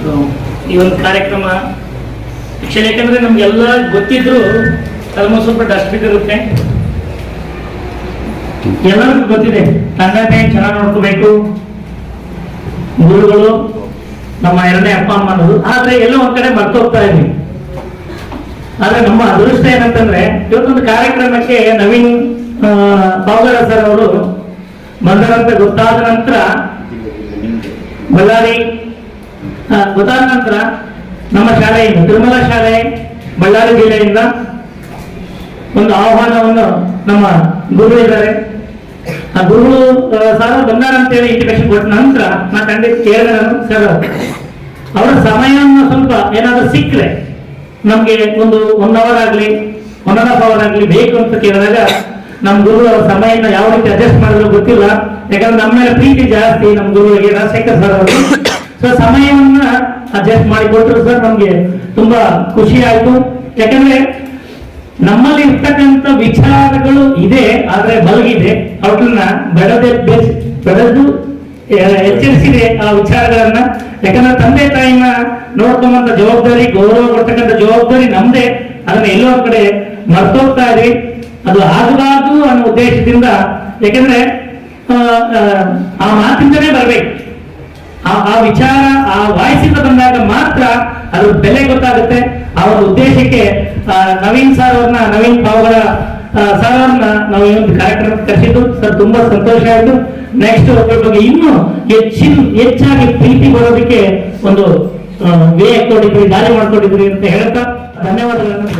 So, ಈ ಒಂದು ಕಾರ್ಯಕ್ರಮ ಶಿಕ್ಷಣ ಯಾಕಂದ್ರೆ ನಮ್ಗೆಲ್ಲ ಗೊತ್ತಿದ್ರು ಅದ್ರ ಸ್ವಲ್ಪ ಡಸ್ಟ್ಬಿನ್ ಇರುತ್ತೆ. ಎಲ್ಲರಿಗೂ ಗೊತ್ತಿದೆ. ತಂದೆ ಚೆನ್ನಾಗಿ ನೋಡ್ಕೋಬೇಕು. ಗುರುಗಳು ನಮ್ಮ ಎರಡನೇ ಅಪ್ಪ ಅಮ್ಮನವರು ಆದ್ರೆ ಎಲ್ಲೋ ಒಂದ್ ಕಡೆ ಮರ್ತೋಗ್ತಾ ಇದ್ವಿ. ಆದ್ರೆ ನಮ್ಮ ಅದೃಷ್ಟ ಏನಂತಂದ್ರೆ ಇವತ್ತೊಂದು ಕಾರ್ಯಕ್ರಮಕ್ಕೆ ನವೀನ್ ಆ, ಪಾವಗಡ ಸರ್ ಅವರು ಬಂದರಂತ ಗೊತ್ತಾದ ನಂತರ ಬಳ್ಳಾರಿ. ಅದಾದ ನಂತರ ನಮ್ಮ ಶಾಲೆಯಿಂದ ತಿರುಮಲ ಶಾಲೆ, ಬಳ್ಳಾರಿ ಜಿಲ್ಲೆಯಿಂದ ಒಂದು ಆಹ್ವಾನವನ್ನು ನಮ್ಮ ಗುರು ಇದ್ದಾರೆ. ಆ ಗುರುಗಳು ಸರ್ ಬಂದಾರ ಅಂತೇಳಿ ಇಂಟಿಮೇಷನ್ ಕೊಟ್ಟ ನಂತರ ನಾ ಖಂಡಿತ ಕೇಳಿದೆ ನಾನು ಸರ್ ಅವರ ಸಮಯವನ್ನು ಸ್ವಲ್ಪ ಏನಾದರೂ ಸಿಕ್ಕರೆ ನಮಗೆ ಒಂದು ಒನ್ ಅವರ್ ಆಗಲಿ ಒನ್ ಅಂಡ್ ಹಾಫ್ ಅವರ್ ಆಗಲಿ ಬೇಕು ಅಂತ ಕೇಳಿದಾಗ ನಮ್ ಗುರು ಅವ್ರ ಸಮಯನ ಯಾವ ರೀತಿ ಅಡ್ಜಸ್ಟ್ ಮಾಡಿದ್ರು ಗೊತ್ತಿಲ್ಲ. ಯಾಕಂದ್ರೆ ನಮ್ಮ ಮೇಲೆ ಪ್ರೀತಿ ಜಾಸ್ತಿ, ನಮ್ ಗುರುಗಳಿಗೆ ರಾಜಶೇಖರ್ ಸರ್ ಅವರು. ಸೊ ಸಮಯವನ್ನ ಅಡ್ಜಸ್ಟ್ ಮಾಡಿಕೊಟ್ರು ಸರ್ ನಮ್ಗೆ ತುಂಬಾ ಖುಷಿ ಆಯ್ತು. ಯಾಕಂದ್ರೆ ನಮ್ಮಲ್ಲಿ ಇರ್ತಕ್ಕಂಥ ವಿಚಾರಗಳು ಇದೆ, ಆದ್ರೆ ಬಲಗಿದೆ ಅವ್ರನ್ನ ಬೆಳೆದ ಬೆಳೆದು ಎಚ್ಚರಿಸಿದೆ ಆ ವಿಚಾರಗಳನ್ನ. ಯಾಕಂದ್ರೆ ತಂದೆ ತಾಯಿನ ನೋಡ್ಕೊಂಬಂತ ಜವಾಬ್ದಾರಿ, ಗೌರವ ಕೊಡ್ತಕ್ಕಂಥ ಜವಾಬ್ದಾರಿ ನಮ್ದೇ. ಅದನ್ನ ಎಲ್ಲೋ ಕಡೆ ಮರ್ತೋಗ್ತಾ ಇದೆ ಅದು ಆಗಬಾರ್ದು ಅನ್ನೋ ಉದ್ದೇಶದಿಂದ ಯಾಕೆಂದ್ರೆ ಆ, ಮಾತಿಂದನೇ ಬರಬೇಕು. ಆ ಆ ವಿಚಾರ ಆ ವಾಯ್ಸಿಂದ ಬಂದಾಗ ಮಾತ್ರ ಅದ್ರ ಬೆಲೆ ಗೊತ್ತಾಗುತ್ತೆ. ಒಂದು ಉದ್ದೇಶಕ್ಕೆ ನವೀನ್ ಸರ್ ಅವ್ರನ್ನ ನವೀನ್ ಪಾವಗಡ ಸರ್ ಅವ್ರನ್ನ ನಾವು ಈ ಒಂದು ಕಾರ್ಯಕ್ರಮಕ್ಕೆ ಕರೆಸಿದ್ದು. ಸರ್ ತುಂಬಾ ಸಂತೋಷ ಆಯ್ತು. ನೆಕ್ಸ್ಟ್ ಒಬ್ಬರ ಬಗ್ಗೆ ಇನ್ನೂ ಹೆಚ್ಚಿನ ಹೆಚ್ಚಾಗಿ ಪ್ರೀತಿ ಬರೋದಕ್ಕೆ ಒಂದು ವೇ ಕೊಟ್ಟಿದ್ರಿ ದಾರಿ ಮಾಡ್ಕೊಂಡಿದ್ರಿ ಅಂತ ಹೇಳ್ತಾ ಧನ್ಯವಾದಗಳನ್ನು.